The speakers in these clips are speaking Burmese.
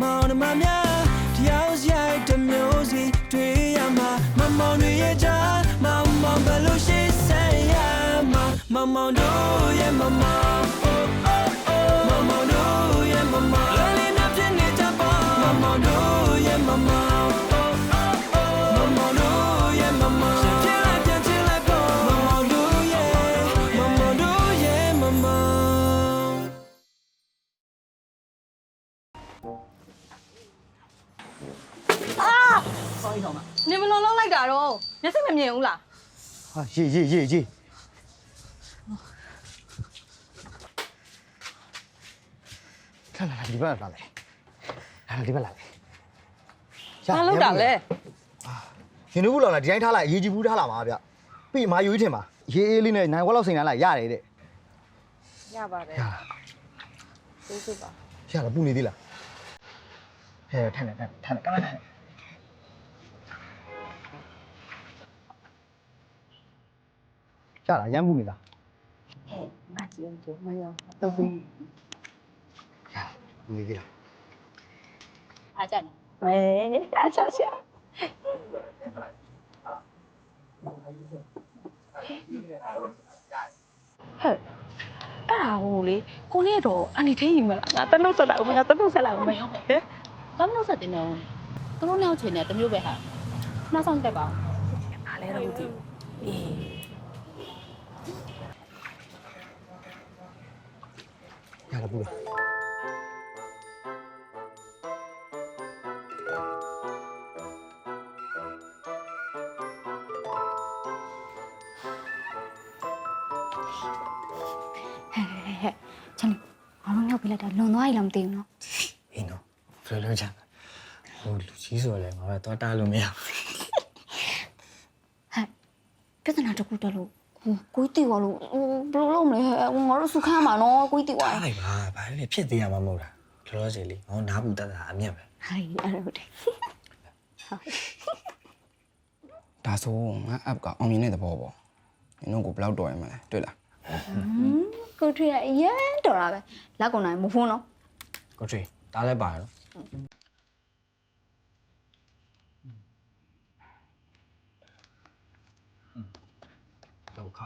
မောင်နှမများတယောက်ရိုက်တစ်မျိုးစီတွေ့ရမှာမမောင်တွေရဲ့ကြားမမောင်ဘယ်လိုရှိဆိုင်ရမှာမမောင်တို့ရဲ့မမောင် oh oh oh မမောင်တို့ရဲ့မမောင်လော်လင်းနာပြည့်နေကြပါမမောင်တို့ရဲ့မမောင် oh oh oh မမောင်တို့ရဲ့မမောင်ပြည့်လိုက်ပြန်ပြည့်လိုက်ပေါ့မမောင်တို့ရဲ့မမောင်တို့ရဲ့မမောင် နင်ဘလုံးလုံးလိုက်တာတော့မျက်စိမမြင်ဘူးလားဟာရေရေရေရေလာလာလာဒီဘက်လာလေလာလာဒီဘက်လာလေဘာလုပ်တာလဲရှင်တို့ဘူးလောင်လာဒီတိုင်းထားလိုက်အရေးကြီးဘူးထားလာမှာဗျပြီးမာယူကြီးထင်ပါရေးအေးလေးနဲ့နိုင်ဝက်လောက်စိန်လာလိုက်ရတယ်တဲ့ရပါတယ်ရကျေးဇူးပါရလားပူနေသေးလား ဟဲ့ထိုင်နေထိုင်ထိုင်နေကမထိုင်နေရလားရမ်းပူနေလားငါကြည့်ကြမရတော့ဘူးရပူနေသေးလားအားကြနေမဲအားချရှာဟဲ့အဲ့ဒါဟိုလေကိုလေးတော့အန်ဒီသေးရင်မလားငါတနှုတ်ဆက်လိုက်ဦးငါတနှုတ်ဆက်လိုက်ဦးမဟဲ့ ဘာမလို့ဆက်တင်နေအောင်သူတို့နောက်ချင်တယ်တမျိုးပဲဟာနောက်ဆောင်တက်ပါဦးဘာလဲတော့ဒီအေးရလားပူလားဟဲ့ဟဲ့ဟဲ့ချန်ဘာလို့ရောက်ပြလိုက်တာလွန်သွားပြီလားမသိဘူးနော်အေးနော် ဘယ်လိုလုပ်ကြလဲဟိုလူကြီးဆိုလဲငါပဲတော့တားလို့မရဘူးဟဲ့ပြဿနာတစ်ခုတက်လို့ဟိုကိုကြီးတီသွားလို့ဟိုဘယ်လိုလုပ်မလဲဟဲ့ဟိုငါတို့စုခမ်းမှာနော်ကိုကြီးတီသွားအားလိုက်ပါဘာလဲဖြစ်သေးရမှာမဟုတ်လားလောလောဆယ်လေးငေါနားပူတတ်တာအမြတ်ပဲဟိုင်အဲ့ဒါဟုတ်တယ်ဒါဆိုငါ app ကအောင်မြင်တဲ့သဘောပေါ့နင်တို့ကိုဘယ်လောက်တော်ရမလဲတွေ့လားကိုထွေးကအရင်တော်တာပဲလက်ကုန်နိုင်မဖုန်းနော်ကိုထွေတားလဲပါတော့ ဒုက္ခ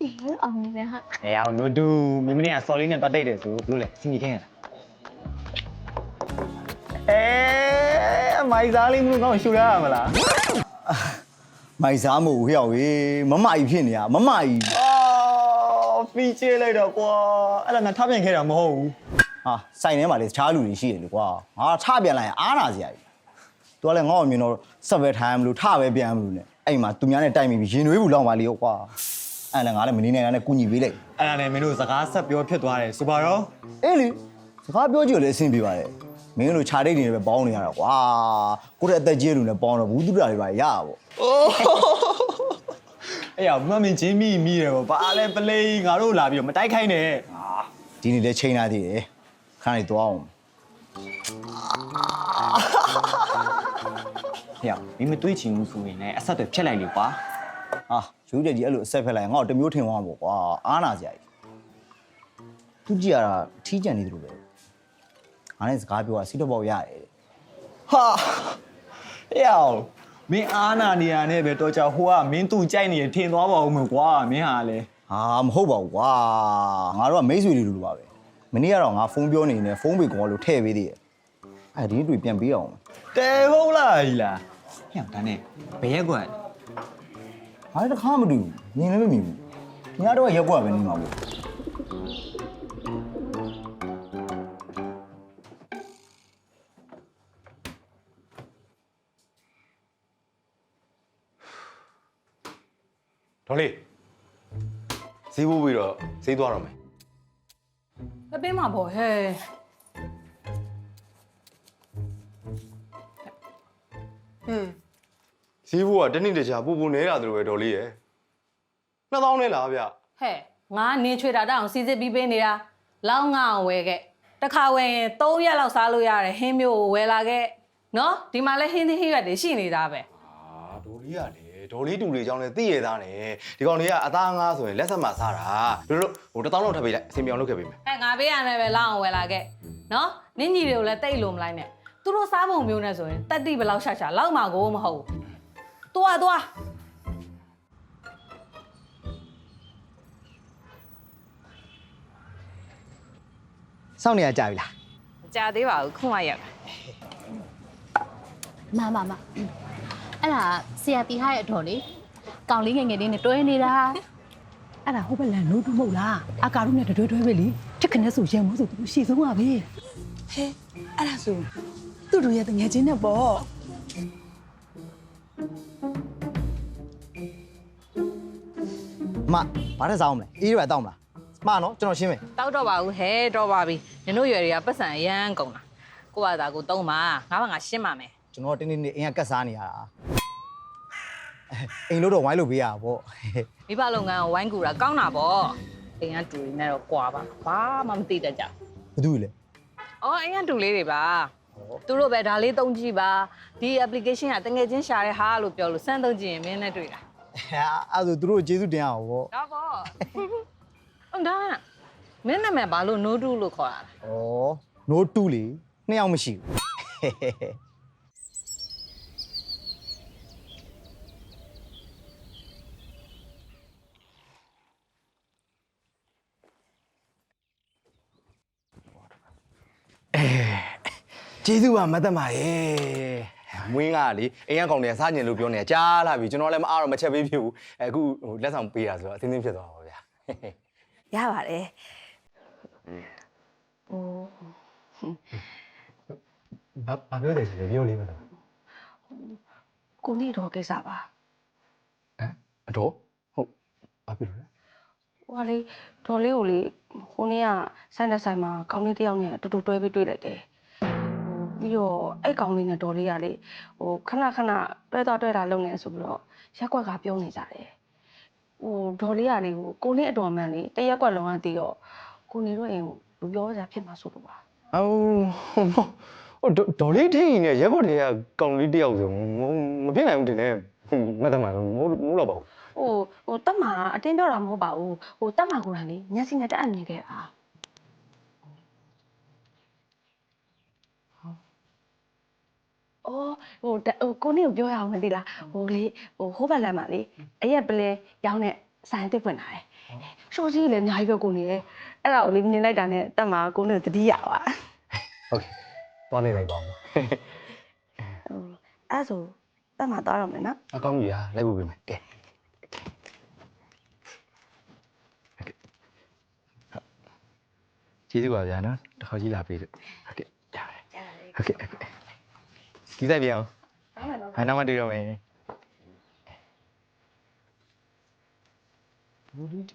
အေးအောင်မြင်တယ်ဟာအေးအောင်နိုဒူမိမနေက sorry နဲ့တော့တိတ်တယ်ဆိုဘလို့လဲစင်ကြီးခင်းရလားအဲမိုက်စားလေးမလို့ကောင်းရှူရရမလား မိုက်စားမို့ဟျောက်ရေမမကြီးဖြစ်နေရမမကြီးအော်ဖီချေလိုက်တော့ကွာအဲ့ဒါငါထပ်ပြန်ခဲ့တာမဟုတ်ဘူးဟာစိုင်ထဲမှာလေတခြားလူတွေရှိတယ်လေကွာငါထပြန်လိုက်ရင်အားနာစရာကြီးသူကလည်းငေါ့အမြင်တော့ဆက်ပဲထိုင်မလို့ထပဲပြန်မလို့ ਨੇ အဲ့မှာသူများနဲ့တိုက်မိပြီးရင်နွေးဘူးလောက်ပါလေရောကွာအဲ့လည်းငါလည်းမနေနိုင်တာနဲ့ကုညီပေးလိုက်အဲ့ဒါနဲ့မင်းတို့စကားဆက်ပြောဖြစ်သွားတယ်ဆိုပါတော့အေးလေစကားပြောကြည့်လို့လည်းအဆင်ပြေပါတယ် မင်းတို့ခြာဒိတ်တွေနဲ့ပဲပေါင်းနေရတာကွာကိုယ့်ရဲ့အသက်ကြီးလူနဲ့ပေါင်းတော့ဘူးသူတရာတွေပါရပါဗောအဲ့ရမမင်းချင်းမိမိတယ်ဗောဘာလဲပလေးငါတို့လာပြီးတော့မတိုက်ခိုင်းနဲ့ဒီနေ့လည်းချိန်လာသေးတယ်ခဏလေးသွားအောင်ဟဲ့မင်းမတွေးချင်ဘူးဆိုရင်လည်းအဆက်တွေဖြတ်လိုက်လေကွာဟာယူတဲ့ကြီးအဲ့လိုအဆက်ဖက်လိုက်ရင်ငါ့ကိုတစ်မျိုးထင်သွားမှာပေါ့ကွာအားနာစရာကြီးသူကြည့်ရတာထီးကြံနေတယ်လို့ပဲ ငါနဲ့စကားပြောတာစီတော့ပေါက်ရတယ်တဲ့ဟာဟဲ့အောင်မင်းအားနာနေရနဲ့ပဲတော့ကြဟိုကမင်းသူ့ကြိုက်နေရင်ထင်သွားပါဦးမယ်ကွာမင်းဟာလေဟာမဟုတ်ပါဘူးကွာငါတို့ကမိတ်ဆွေတွေလိုလိုပါပဲမနေ့ကတော့ငါဖုန်းပြောနေနေဖုန်းပေကောလို့ထည့်ပေးသေးတယ်အဲ့ဒီနေ့တွေ့ပြန်ပေးအောင်တဲဟုတ်လားဟီလားဟဲ့ဒါနဲ့ဘယ်ရက်ကွာငါလည်းတစ်ခါမတွေ့ဘူးမြင်လည်းမမြင်ဘူးညတော့ရက်ကွက်ပဲနေမှာပေါ့ ဒေါ်လေးဈေးဖို့ပြီးတော့ဈေးသွားတော့မယ်မပေးမှာပေါ့ဟဲ့ဟင်းဈေးဖို့ကတနေ့တခြားပူပူနေတာတူပဲဒေါ်လေးရယ်နှစ်သောင်းနဲ့လားဗျဟဲ့ငါနေချွေတာတောင်စီစစ်ပြီးပေးနေတာလောင်းငါအောင်ဝယ်ခဲ့တခါဝယ်ရင်3ရက်လောက်စားလို့ရတယ်ဟင်းမျိုးကိုဝယ်လာခဲ့နော်ဒီမှာလဲဟင်းသီးဟင်းရွက်တွေရှိနေတာပဲအာဒေါ်လေးကလေ ဒေါ်လေးတူလေးကြောင်းလဲသိရသားနဲ့ဒီကောင်လေးကအသားငါးဆိုရင်လက်ဆက်မှစားတာတို့တို့ဟိုတစ်သောင်းလောက်ထပ်ပေးလိုက်အစီအပြောင်းလုပ်ခဲ့ပေးမယ်ဟဲ့ငါပေးရမယ်ပဲလောင်းအောင်ဝယ်လာခဲ့နော်နင့်ညီတွေကိုလည်းတိတ်လို့မလိုက်နဲ့သူသူတို့စားပုံမျိုးနဲ့ဆိုရင်တက်တိဘယ်လောက်ရှာရှာလောက်မှာကိုမဟုတ်ဘူးသွားသွားစောင့်နေရကြပြီလားမကြသေးပါဘူးခုမှရက်ပါမမမ အဲ့ဒါဆရာတီဟာရဲ့အတော်လေကောင်လေးငယ်ငယ်လေးနဲ့တွဲနေတာအဲ့ဒါဟုတ်ပဲလန်နိုးတူမဟုတ်လားအကာတို့နဲ့တတွဲတွဲပဲလေတစ်ခနဲ့ဆိုရံမိုးဆိုသူရှေ့ဆုံးပါပဲဟဲအဲ့ဒါဆိုသူတို့ရဲ့တငယ်ချင်းနဲ့ပေါ့အမဘာနဲ့စောင်းမလဲအေးရွယ်တောင်းမလားမနော်ကျွန်တော်ရှင်းမယ်တောက်တော့ပါဘူးဟဲတော့ပါပြီနင်တို့ရွယ်တွေကပတ်စံအရန်ကုန်တာကိုကသာကိုသုံးပါငါးပါငါရှင်းပါမယ် ကျွန်တော်တင်းတင်းနေအင်းကကတ်စားနေရတာအိမ်လို့တော့ဝိုင်းလို့ပေးရတာပေါ့မိဘလုပ်ငန်းကိုဝိုင်းကူတာကောင်းတာပေါ့အိမ်ကတူနေတော့ကွာပါဘာမှမသိတတ်ကြဘူးဘာတူလဲအော်အိမ်ကတူလေးတွေပါသူတို့ပဲဒါလေးသုံးကြည့်ပါဒီ application ကတငယ်ချင်းရှာတဲ့ဟာလို့ပြောလို့စမ်းသုံးကြည့်ရင်မင်းနဲ့တွေ့တာအဲ့ဒါဆိုသူတို့ကျေးဇူးတင်အောင်ပေါ့ဒါပေါ့ဟုတ်ဒါမင်းနာမည်ဘာလို့ no do လို့ခေါ်ရလဲဩ no တူလေနှစ်ယောက်မရှိဘူး ကျေးဇူးပါမတ်သက်မရဲ့မွေးကလေအိမ်ကကောင်တွေကစားကျင်လို့ပြောနေတာကြားလာပြီကျွန်တော်လည်းမအားတော့မချက်ပေးဖြစ်ဘူးအခုဟိုလက်ဆောင်ပေးတာဆိုတော့အသင်းသင်းဖြစ်သွားပါဗျာရပါတယ်ဘာဘာပြောတယ်ဆိုပြောလေးမလားကိုနေတော့ကိစ္စပါအတော်ဟုတ်ဘာပြောလဲဟိုကလေဒေါ်လေးကိုလေဟိုနေ့ကဆိုင်တဲ့ဆိုင်မှာကောင်းလေးတစ်ယောက်နဲ့အတူတူတွဲပြီးတွေ့လိုက်တယ်ဟို ပြီးတော့အဲ့ကောင်းလေးနဲ့ဒေါ်လေးကလေဟိုခဏခဏတွဲတော့တွဲတာလုပ်နေဆိုပြီးတော့ရက်ကွက်ကပြောနေကြတယ်ဟိုဒေါ်လေးကလေဟိုကိုနေအတော်မှန်လေတရက်ကွက်လုံးကတည်တော့ကိုနေတို့အိမ်ကိုလူပြောစရာဖြစ်မှာဆိုလို့ပါအော်ဟိုဒေါ်လေးထိန်နေရက်ဘော်တွေကကောင်လေးတယောက်ဆိုမဖြစ်နိုင်ဘူးတင်နေမတ်သက်မမိုးမိုးတော့ပါဘူးဟိုဟိုတက်မှာအတင်းပြောတာမဟုတ်ပါဘူးဟိုတက်မှာကိုယ်တိုင်လေညစီနဲ့တက်အပ်နေခဲ့တာ အော်ဟိုတက်ဟိုကိုနေကိုပြောရအောင်မသိလားဟိုလေဟိုဟိုးဘက်လမ်းမှာလေအရက်ပလဲရောင်းတဲ့ဆိုင်တစ်ဖွင့်လာတယ်ရှော့ကြီးလည်းအများကြီးပဲကိုနေရဲ့အဲ့ဒါကိုလေမြင်လိုက်တာနဲ့တက်မှာကိုနေကိုတတိယပါဟုတ်ကဲ့သွားနေလိုက်ပါဦးဟိုအဲ့ဆိုတက်မှာသွားတော့မယ်နော်အကောင်းကြီးဟာလိုက်ဖို့ပြင်မယ်ကဲကျေးဇူးပါဗျာနော်တစ်ခါကြီးလာပေးလို့ဟုတ်ကဲ့ရတယ်ဟုတ်ကဲ့ဟုတ်ကဲ့ ဒီဆိုင်ပြန်အောင်ဟာနောက်မှတွေ့တော့မယ်ဘူးဒီတီ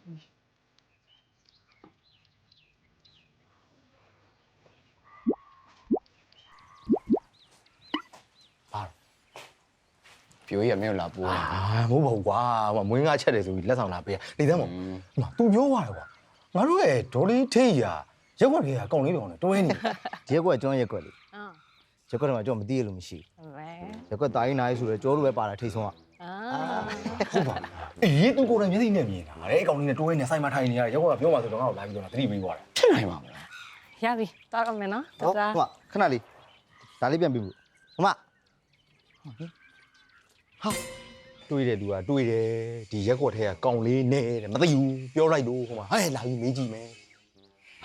ဘာပြိုကြီးကမင်းကိုလာပိုးအာမဟုတ်ပါဘူးကွာဟိုမွေးငါချက်တယ်ဆိုပြီးလက်ဆောင်လာပေးရနေသမ်းမို့ဒီမှာ तू ပြောသွားတယ်ကွာငါတို့ရဲ့ဒေါ်လေးထိတ်ရာရက်ွက်တွေကကောင်းလေးတောင်နဲ့တွဲနေရက်ကွက်ကျွန်တော်ရက်ကွက်လေအာ ရက်ကွက်တော့ကျွန်တော်မသိရလို့မရှိမဲဘူးရက်ကွက်တာရင်နာရေးဆိုတော့ကြောလို့ပဲပါတာထိတ်ဆုံးကအာဟုတ်ပါအေး तू ကိုယ်တိုင်မျက်စိနဲ့မြင်တာတဲ့ကောင်းလေးနဲ့တွဲနေဆိုင်မှာထိုင်နေရရက်ွက်ကပြောမှဆိုတော့ငါ့ကိုလာပြီးတော့သတိပေးသွားတယ်ဖြစ်နိုင်ပါမလားရပြီသွားတော့မယ်နော်ဟုတ်ဒါဟိုခဏလေးဒါလေးပြန်ပြီးဘူးဟိုမဟာတွေးတယ်သူကတွေးတယ်ဒီရက်ကွက်ထဲကကောင်းလေးနဲ့တဲ့မသိဘူးပြောလိုက်တော့ဟိုမှာဟဲ့လာပြီးမေးကြည့်မယ်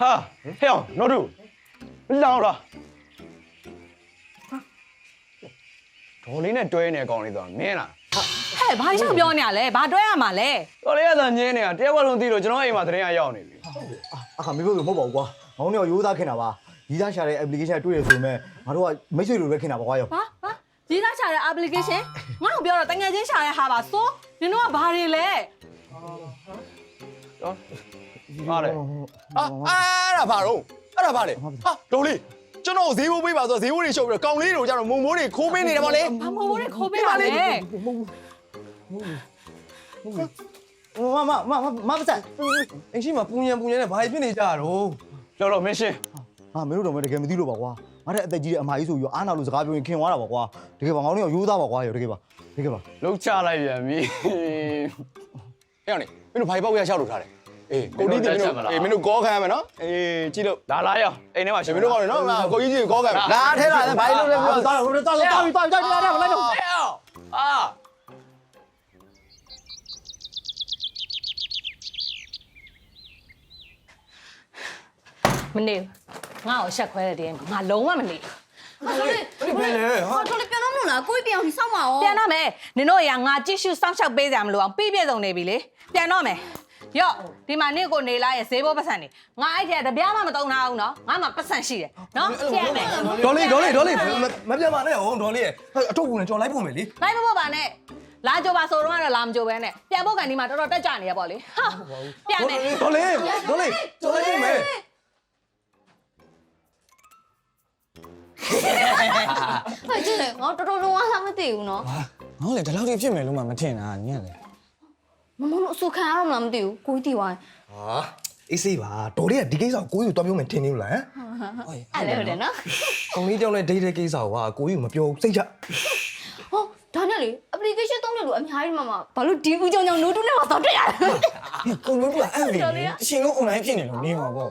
ဟာဟဲ့အောင်နော်တို့လောင်းလား ဒေါ်လေးနဲ့တွဲနေကောင်လေးဆိုတော့မင်းလားဟဲ့ဘာကြောင့်ပြောနေရလဲဘာတွဲရမှာလဲဒေါ်လေးကသာညင်းနေတာတယောက်ကလုံးသိလို့ကျွန်တော်အိမ်မှာတရင်ကရောက်နေပြီအခါမေးဖို့ဆိုမဟုတ်ပါဘူးကွာငေါင်းနေရိုးသားခင်တာပါရီးသားရှာတဲ့ application တွေ့ရဆိုပေမဲ့ငါတို့ကမိတ်ဆွေလိုပဲခင်တာပါကွာရောဟာဟာရေးသားချတဲ့ application ငါ့ကိုပြောတော့တငယ်ချင်းရှာတဲ့ဟာပါစိုးနင်တို့ကဘာတွေလဲဟာလေအာအဲ့ဒါဘာတော့အဲ့ဒါဘာလဲဟာဒေါ်လေး ကျွန်တော်ဈေးဘိုးပေးပါဆိုတော့ဈေးဘိုးတွေရှုပ်ပြီးတော့ကောင်းလေးတွေကိုကျတော့မုံမိုးတွေခိုးပေးနေတယ်ဗောလေဘာမိုးမိုးတွေခိုးပေးပါလဲမမမမမပါစက်အိမ်ရှိမှာပူညံပူညံနဲ့ဘာဖြစ်နေကြတာတော့လောလောမင်းရှင်းဟာမင်းတို့တော့မတကယ်မသိလို့ပါကွာငါတဲ့အသက်ကြီးတဲ့အမကြီးဆိုပြီးအားနာလို့စကားပြောရင်ခင်သွားတာပါကွာတကယ်ပါငေါင်းနေရိုးသားပါကွာရောတကယ်ပါတကယ်ပါလှုပ်ချလိုက်ပြန်ပြီဟဲ့အောင်နေမင်းတို့ဘာပေါက်ရရှောက်လို့ထားတယ် အေးကိုတီးတီးမင်းတို့အေးမင်းတို့ကောခံရမယ်နော်အေးကြည့်လို့လာလာရောအိမ်ထဲမှာရှင်မင်းတို့ကောင်းတယ်နော်ငါကိုကြီးကြီးကောခံမယ်လာထဲလာဘာလို့လဲပြောတော့တော့တော့တော့တော့တော့တော့တော့လိုက်တော့ဟဲ့အာမနေဘူးငါ့ကိုရှက်ခွဲတဲ့တည်းငါလုံးဝမနေဘူးဘယ်လဲဟာတော်လေးပြန်တော့မလို့လားကိုကြီးပြန်အောင်စောင့်ပါအောင်ပြန်တော့မယ်နင်တို့ရာငါကြည့်ရှုစောင့်ရှောက်ပေးကြမလို့အောင်ပြည့်ပြည့်စုံနေပြီလေပြန်တော့မယ် ရော့ဒီမှာနင့်ကိုနေလာရဲ့ဈေးဘောပတ်စံနေငါအဲ့ကျတပြားမှမတုံးထားဘူးနော်ငါမှပတ်စံရှိတယ်နော်ပြန်မယ်ဒေါ်လေးဒေါ်လေးဒေါ်လေးမပြတ်ပါနဲ့ဟုတ်ဒေါ်လေးရဲ့အထုပ်ကူနဲ့ကြော်လိုက်ဖို့မယ်လေလိုက်မဖို့ပါနဲ့လာကြပါဆိုတော့ကတော့လာမကြပဲနဲ့ပြန်ဖို့ကန်ဒီမှာတော်တော်တက်ကြနေရပေါ့လေဟာပြန်မယ်ဒေါ်လေးဒေါ်လေးကြော်လိုက်ဖို့မယ်ဟဲ့ကျင်းလေငါတော်တော်လုံးဝလာမသိဘူးနော်ငေါ့လေဒီလောက်ထိဖြစ်မယ်လို့မှမထင်တာညက်လေ မမတို့အဆူခံရတော့မလားမသိဘူးကိုကြီးတီဝိုင်းဟာအေးစေးပါဒေါ်လေးကဒီကိစ္စကိုကိုကြီးကိုတော်ပြောမယ်ထင်နေလို့လားအဲ့လေဟုတ်တယ်နော်ကောင်လေးကြောင့်လည်းဒိတ်တဲ့ကိစ္စကိုကကိုကြီးကိုမပြောစိတ်ချဟောဒါနဲ့လေ application သုံးတယ်လို့အများကြီးမှမဘာလို့ဒီဦးကြောင်ကြောင် note နဲ့တော့တွေ့ရလဲကိုလုံးကအဲ့ဒီအရှင်လုံး online ဖြစ်နေလို့နေမှာပေါ့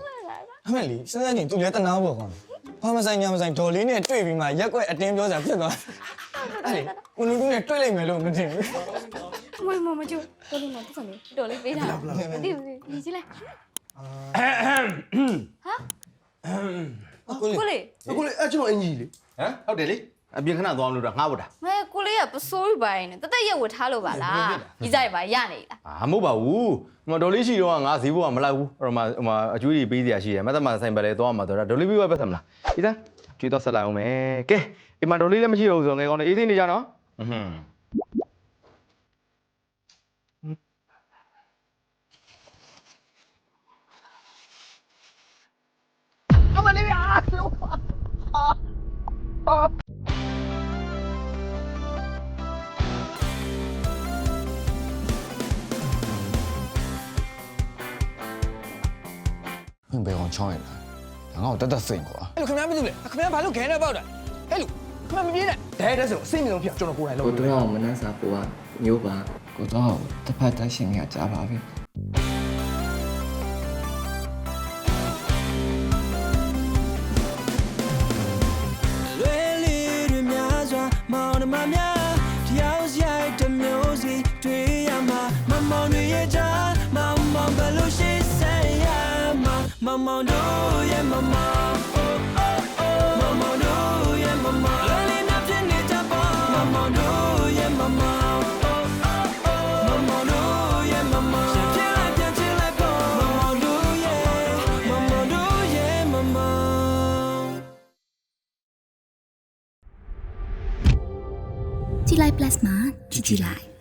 အမေလီစဉ်းစားကြည့်သူလည်းတနာပေါ့ကောင်ဘာမဆိုင်ညာမဆိုင်ဒေါ်လေးနဲ့တွေ့ပြီးမှရက်ွက်အတင်းပြောစရာဖြစ်သွားအဲ့ဒီကိုလုံးနဲ့တွေ့လိုက်မယ်လို့မထင်ဘူး မမမကျတော်လေးမပတ်စံလေးတော်လေးပေးတာမသိဘူးညီကြီးလဲကိုလေးကိုလေးအခုလေအဲ့ကျွန်တော်အင်ကြီးလေဟမ်ဟုတ်တယ်လေအပြင်ခဏသွားမလို့တော့ငှားဖို့တာမဲကိုလေးကပစိုးရီပိုင်းနဲ့တသက်ရက်ဝတ်ထားလို့ပါလားကြီးကြရပါရနေလားအာမဟုတ်ပါဘူးဟိုဒေါ်လေးရှိတော့ငါဈေးဘိုးကမလိုက်ဘူးအဲ့တော့မှဟိုမှာအကျွေးတွေပေးစရာရှိတယ်မတ်သမဆိုင်ပဲလေသွားမှာတော့ဒေါ်လေးပြီးပဲပတ်သက်မလားဒီသားကျွေးတော့ဆက်လိုက်အောင်မယ်ကဲအိမ်မှာဒေါ်လေးလည်းမရှိတော့ဘူးဆိုငယ်ကောင်းနေအေးသိနေကြနော်ဟွန်း ဖင်ပေကောင်ချောင်းရလားဒါငါ့ကိုတက်တက်စိန်ကွာအဲ့လိုခင်ဗျားမသိဘူးလေခင်ဗျားဘာလို့ခဲနေပေါက်တာဟဲ့လူခင်ဗျားမပြေးနဲ့ဒဲတဲ့ဆိုအစိမ့်မြုံဖြစ်ကျွန်တော်ကိုယ်တိုင်လုပ်ကိုတော့အောင်မနှက်စာပူကမျိုးပါကိုတော့တစ်ဖက်တက်ရှင်ကကြားပါပြီ mama, do, yeah, mama. Oh, oh, oh. Mama, do, yeah, mama. Learning up to need to Mama, do, yeah, mama. Oh, oh, oh. Mama, do, yeah, mama. Shall I get to let go? Mama, no, yeah. Mama, no, yeah, mama. Chilai plasma, chilai.